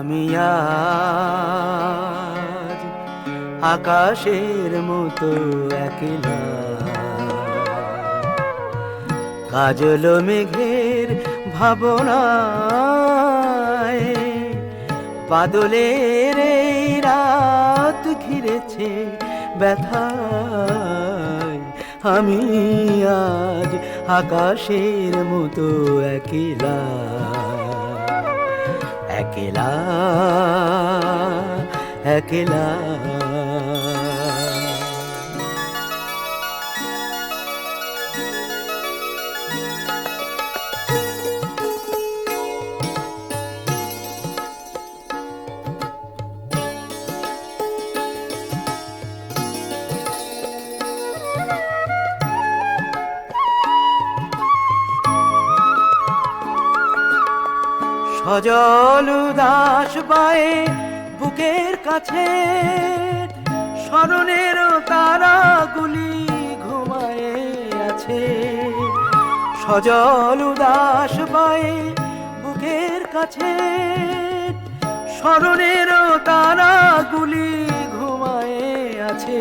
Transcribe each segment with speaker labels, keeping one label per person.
Speaker 1: আমি আজ আকাশের মতো একলা। কাজল মেঘের ভাবনায় বাদলের রাত ঘিরেছে ব্যথায়। আমি আজ আকাশের মতো একলা। একলা একলা। সজল উদাস পায়ে বুকের কাছে স্মরণের তারাগুলি ঘুমায়ে আছে। সজল উদাস বায়ে বুকের কাছে স্মরণের তারাগুলি ঘুমায়ে আছে।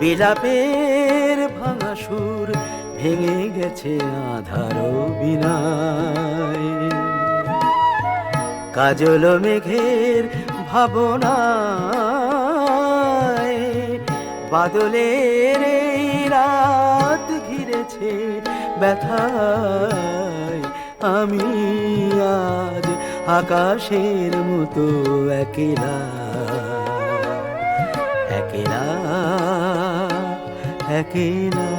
Speaker 1: বিলাপের ভাঙা সুর ভেঙে গেছে আধার বিনায় কাজল মেঘের ভাবনায় বাদলের রাত ঘিরেছে ব্যথায়। আমি আজ আকাশের মতো একলা একলা একলা।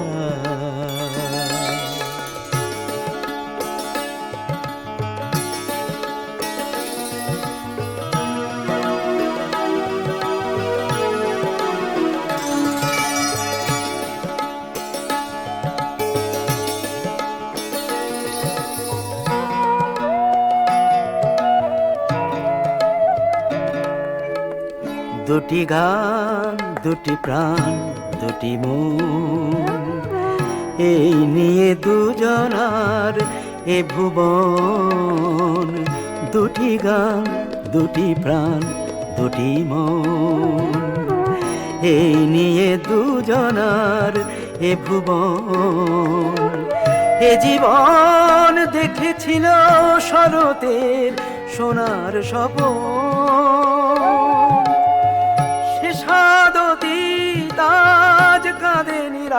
Speaker 1: দুটি গান, দুটি প্রাণ, দুটি মন। এই নিয়ে দুজনার এ ভুবন। দুটি গান, দুটি প্রাণ, দুটি মন। এই নিয়ে দুজনার এ ভুবন। এ জীবন দেখেছিল শরতের সোনার স্বপন।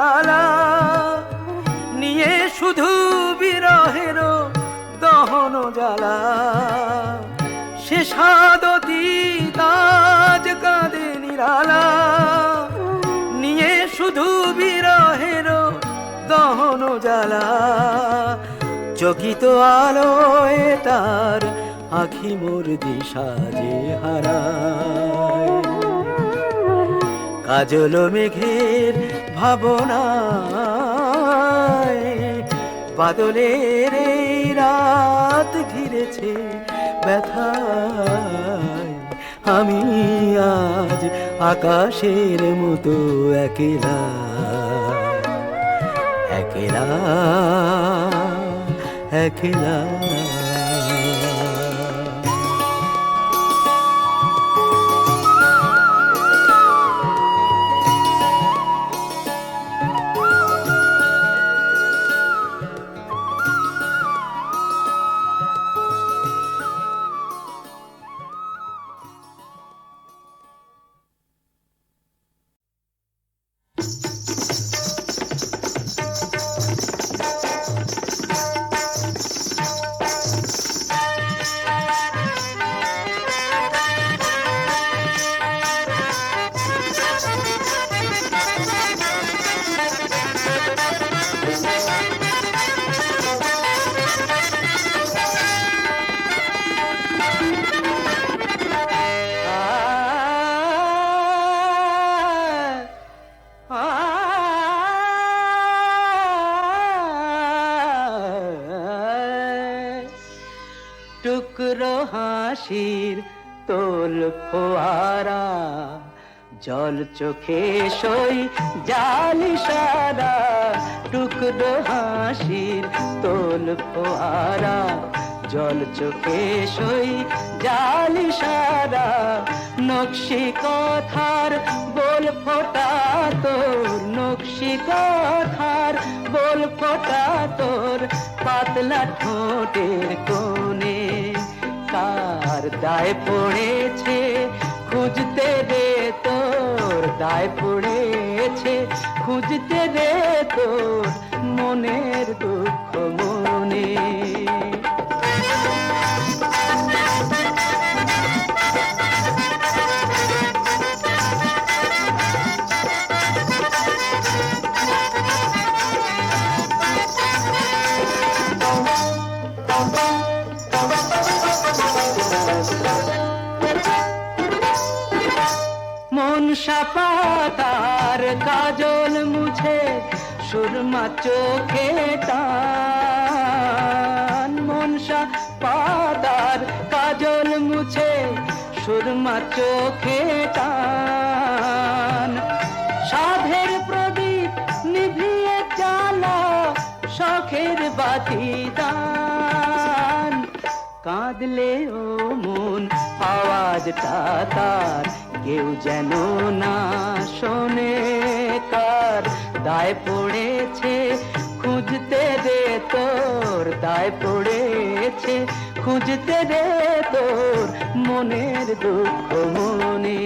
Speaker 1: কাঁদে নিয়ে শুধু বিরহের দহন জ্বালা। সে সাদতি তাজ কাঁদে নিরালা। নিয়ে শুধু বিরহের দহন জ্বালা। চকিত আলোয় তার আখি মোর দিশা যে হারায়। কাজল মেঘের ভাবনায় বাদলের এই রাত ঘিরেছে ব্যথায়। আমি আজ আকাশের মতো একলা একলা একলা। টুকরো হাসির তোল ফোয়ারা, জল চোখে সই জালি সারা টুকরো হাসির তোল ফোয়ারা, জল চোখে সই জালি সারা নকশি কথার বল ফোটা তোর নকশি কথার বল ফোটা তোর পাতলা ঠোঁটের কোণে। কার দায় পড়েছে? খুঁজতে দে তোর দায় পড়েছে। খুঁজতে দে তোর মনের দুঃখ মনে। সুরমা চোখে টান মন পাতার কাজল মুছে, সুরমা চোখে টান। সাধের প্রদীপ নিভিয়ে জ্বালা, শখের বাতি দান। কাঁদলে ও মন আওয়াজটা তার, কেউ যেন না শোনে কার দায় পড়েছে খুঁজতে দে তোর দায় পড়েছে খুঁজতে দে তোর মনের দুঃখ মনে।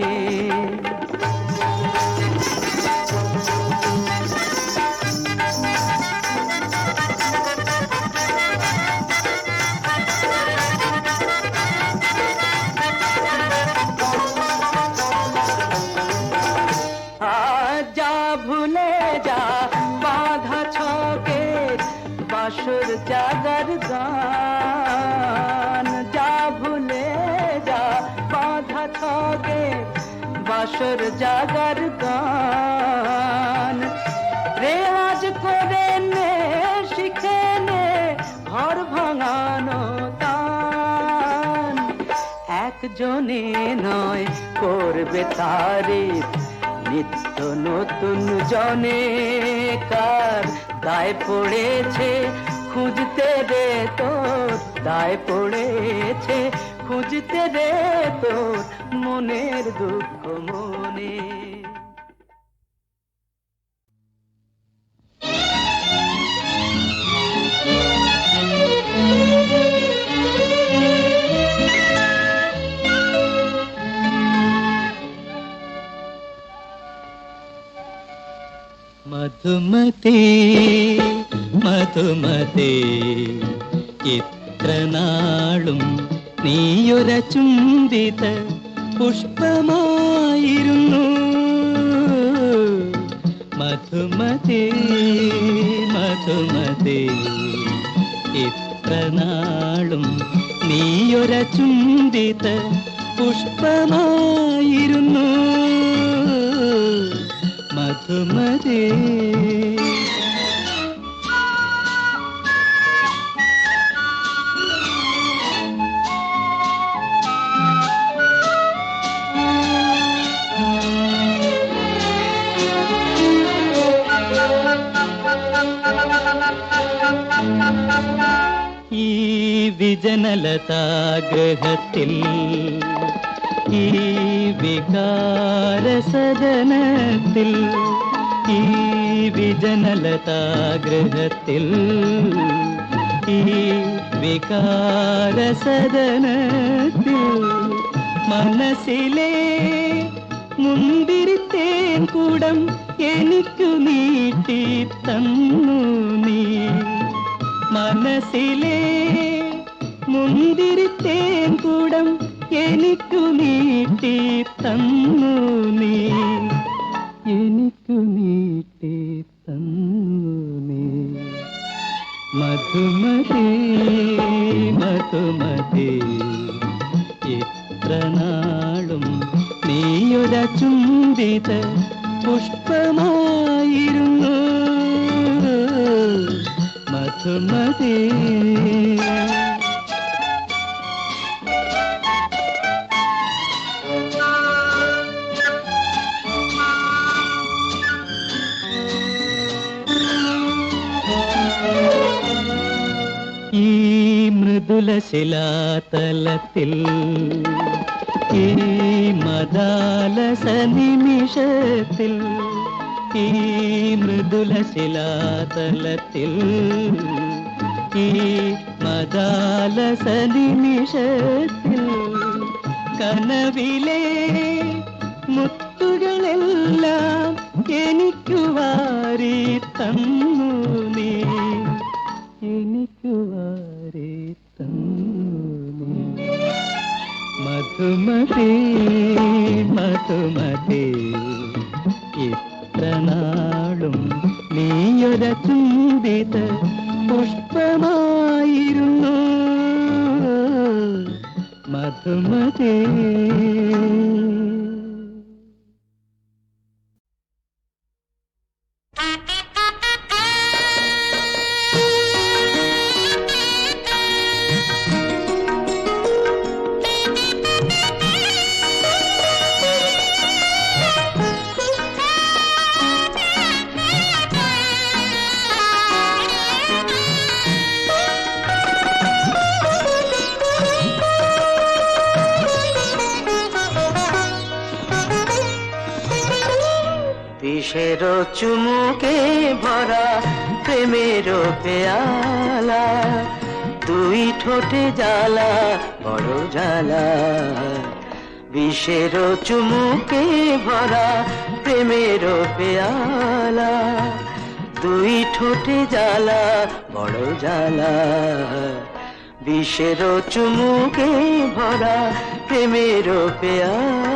Speaker 1: বাসর জাগার গান। রেওয়াজ করে নে, শিখে নে, ঘর ভাঙানো তান একজনে নয় করবে তারিফ, নিত্য নতুন জনে কার। দায় পড়েছে, খুঁজতে রে তোর, দায় পড়েছে খুঁজতে রে তোর মনের দুঃখ মনে।
Speaker 2: మధుమతే మధుమతే ఎత్ర నాళుం നീയൊര ചുംബിത പുഷ്പമായിരുന്നു. മധുമതി മധുമതി ഇത്ര നാളും നീയൊര ചുംബിത പുഷ്പമായിരുന്നു. മധുമതി വിജനലതാഗ്രഹത്തിൽ ഈ വികാരസജനത്തിൽ ഈ വിജനലതാഗ്രഹത്തിൽ ഈ വികാരസദനത്തിൽ മനസ്സിലെ മുന്തിരിത്തേൻ കൂടം എനിക്കു നീട്ടി തന്നു നീ. മനസ്സിലെ മുന്തിരിത്തേൻ കൂടം എനിക്കു നീട്ടി തന്നു നീ. ശിലാതലത്തിൽ. ഈ മദാലസ നിമിഷത്തിൽ ഈ മൃദുല ശിലാതലത്തിൽ ഈ മദാലസ നിമിഷത്തിൽ കനവിലെ മുത്തുകളെല്ലാം എനിക്ക് വാരി തന്നു നീ എനിക്ക് വാരി മധുമതി മധുമതി ഇത്ര നാളും നീയൊര ചുംബിത പുഷ്പമായിരുന്നു. മധുമതി
Speaker 1: ঠোঁটে জ্বালা, বড় জ্বালা। বিষের চুমুকে ভরা প্রেমের পেয়ালা। দুই ঠোঁটে জ্বালা, বড় জ্বালা। বিষের চুমুকে ভরা প্রেমের পেয়ালা।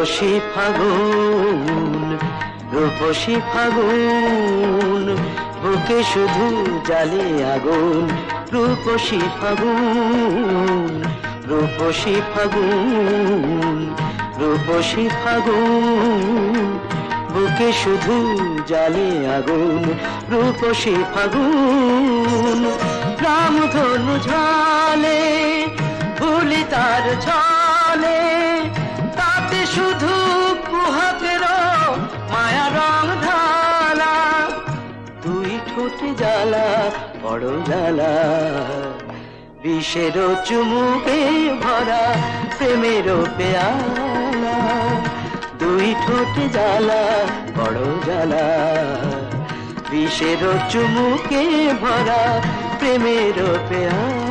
Speaker 1: রূপসী ফাগুন রূপসী ফাগুন, বুকে শুধু জালে আগুন, রূপসী ফাগুন রূপসী ফাগুন রূপসী ফাগুন, বুকে শুধু জালে আগুন, রূপসী ফাগুন জ্বালা বিষের চুমুকে ভরা প্রেমের পেয়ালা। দুই ঠোঁট জ্বালা, বড় জ্বালা। বিষের চুমুকে ভরা প্রেমের পেয়ালা।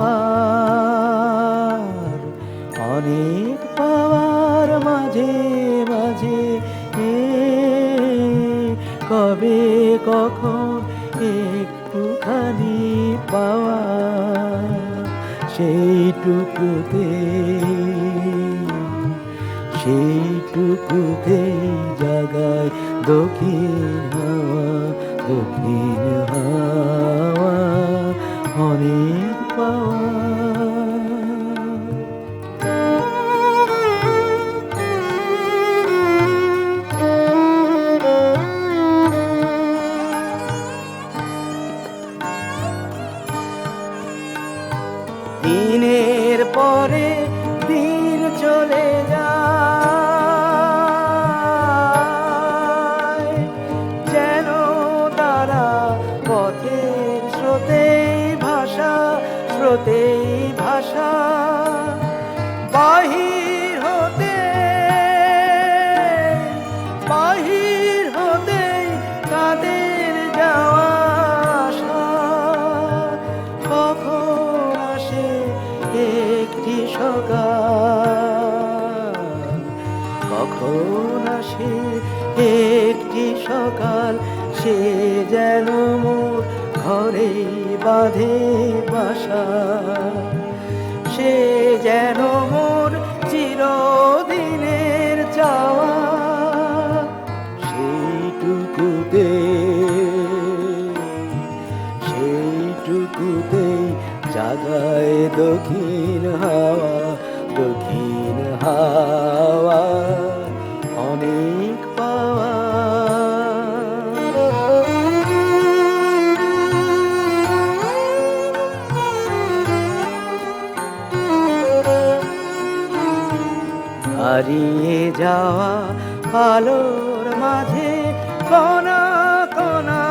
Speaker 1: পাওয়ার, অনেক পাওয়ার মাঝে মাঝে এ কবে কখন একটুখানি পাওয়া সেইটুকুতে সেইটুকুতে জাগায় দক্ষিণ হাওয়া দক্ষিণ হাওয়া। দিনের পরে দিন চলে যায়। বাঁধে বাসা সে হারিয়ে যাওয়া আলোর মাঝে কণা কণা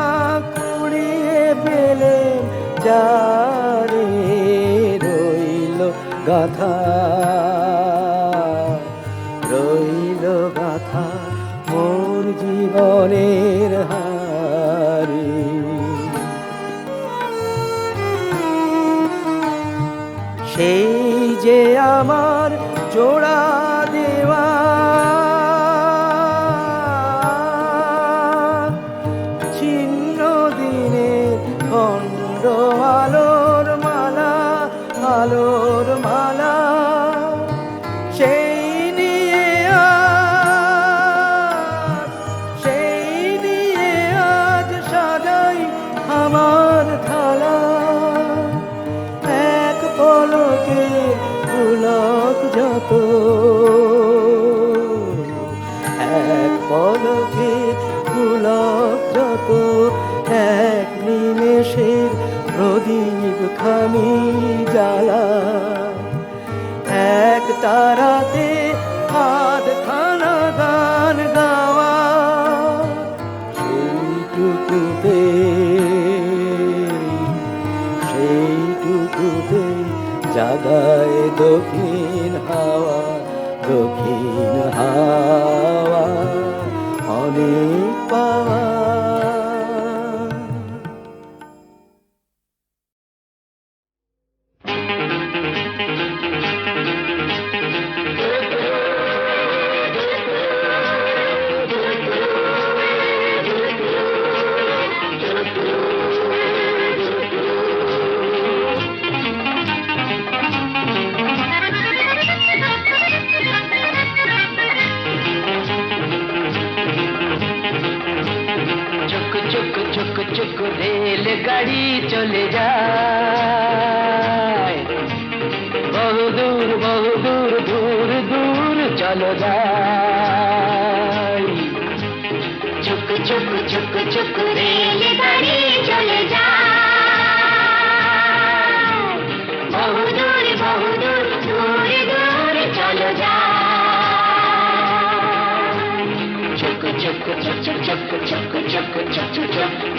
Speaker 1: কুড়িয়ে পেলে যারে রইল গাথা। রইল গাথা মোর জীবনের সেই যে আমার জোড়া পুলক যত এক পলকে পুলক যত এক নিমেষের প্রদীপ খানি জ্বালা। এক তারাতে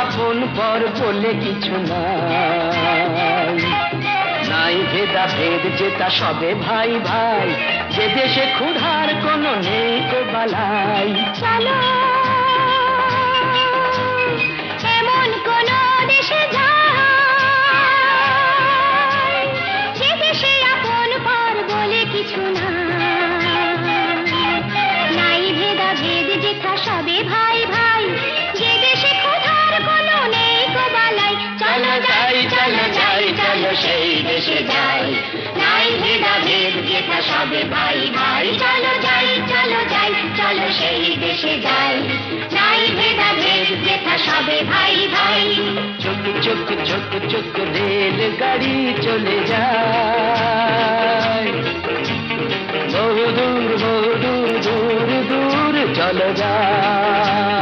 Speaker 2: আপন পর বলে কিছু নাই। নাই ভেদা ভেদ যেটা সবে ভাই ভাই, যে দেশে ক্ষুধার কোনো নেই কো বালাই।
Speaker 3: দেশে যাই। নাই ভেদা ভেদ যেথা সবে ভাই ভাই
Speaker 2: চলো যাই চলো যাই, চলো সেই দেশে যাই।
Speaker 3: নাই ভেদা ভেদ যেথা সবে ভাই ভাই
Speaker 2: চুক চুক চুক চুক রেল গাড়ি চলে যায়। বহু দূর বহু দূর দূর দূর চলে যায়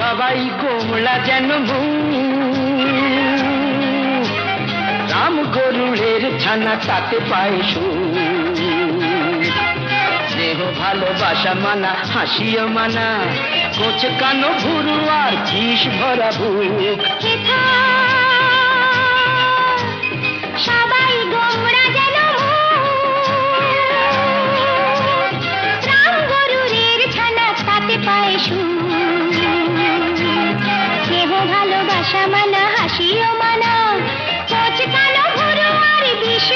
Speaker 2: সবাই কোমলা যেন রাম গরুড়ের
Speaker 1: ছানা তাতে পায় দেহ ভালোবাসা মানা, হাসিও মানা, কোচ কানো ভুরু আর চিস ভরা
Speaker 3: ভুক ভালোবাসা মানা হাসিও মানা। কোচ কালো ভুরু আর বিষ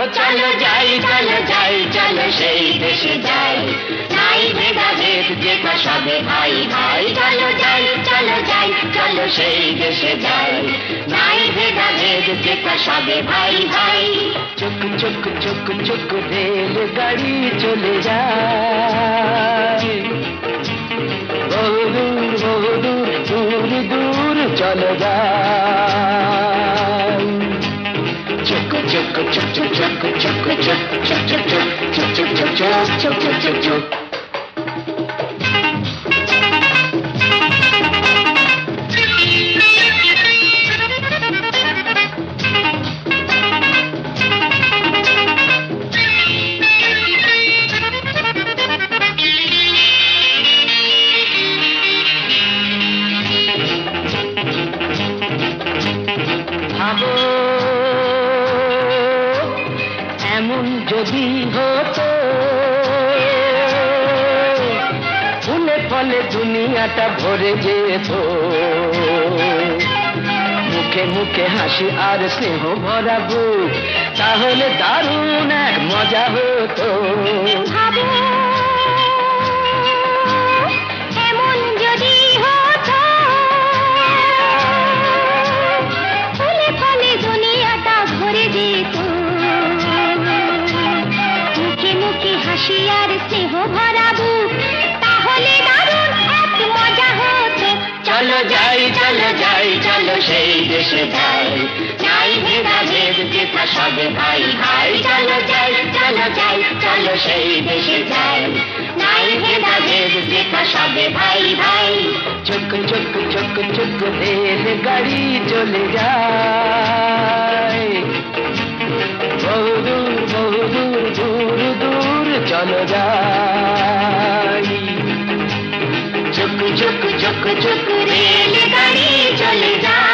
Speaker 1: ও চলো যাই চলো যাই চলো সেই দেশে যাই।
Speaker 3: নাই ভেদাভেদ
Speaker 1: যেটা সবে ভাই ভাই। চলো যাই চলো যাই চলো সেই দেশে যাই। নাই ভেদাভেদ যেটা সবে ভাই ভাই। চুক চুক চুক চুক রেল গাড়ি চলে যায়। বহু দূর দূর দূর দূর। চলে যায় চক চক চক চক চক চক চক চক চক চক চক চক চক চক চক চুক দুনিয়াটা ভরে যেত। মুখে মুখে হাসি আর স্নেহ ভরা বুক তাহলে দারুণ এক মজা হতো।
Speaker 3: ভাবো
Speaker 1: সেই দেশে যাই যাই ভেদাভেদ যেটা সবে ভাই ভাই চলো যাই চলো যাই চলো সেই দেশে যাই। নাই ভেদাভেদ যেটা সবে ভাই ভাই। চুক চুক চুক চুক রেল গাড়ি চলে যায়। বহু দূর বহু দূর দূর দূর চলো যাই। চুক চুক চুক চুক রেল গাড়ি চলে যায়।